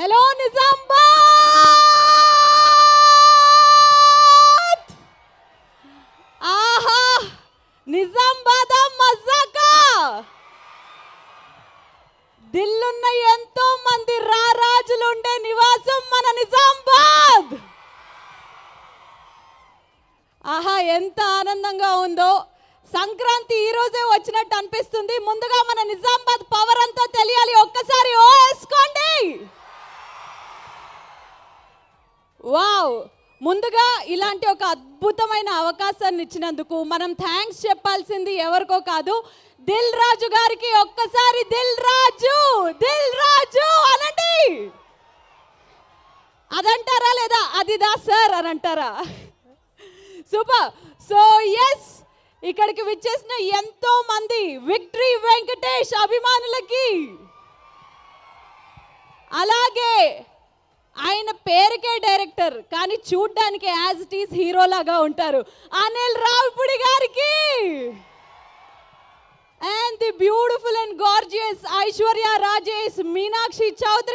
Hello Nizamabad ఆహా నిజామాబాద్ మజాకా దిల్లున్న ఎంతో మంది రారాజులు ఉండే నివాసం మన నిజామాబాద్ ఆహా ఎంత ఆనందంగా ఉందో! సంక్రాంతి ఈ రోజే వచ్చినట్టు అనిపిస్తుంది. ముందుగా మన నిజామాబాద్ పవర్ అంతా తెలియాలి. ఒక్కసారి ఓ వావ్ ముందుగా ఇలాంటి ఒక అద్భుతమైన అవకాశాన్ని ఇచ్చినందుకు మనం థ్యాంక్స్ చెప్పాల్సింది ఎవరికో కాదు దిల్ రాజు గారికి ఒక్కసారి దిల్ రాజు దిల్ రాజు అనండి! అదంటారా లేదా? అదిదా సార్ అని అంటారా సూపర్ సో ఎస్ ఇక్కడికి విచ్చేసిన ఎంతో మంది విక్టరీ వెంకటేష్ అభిమానులకి అలాగే ఆయన పేరుకే డైరెక్టర్ కానీ చూడ్డానికి యాజ్ ఇట్ ఈస్ హీరో లాగా ఉంటారు. అనిల్ రావుపుడి గారికి! And the beautiful and gorgeous Aishwarya Rajesh Meenakshi Chowdary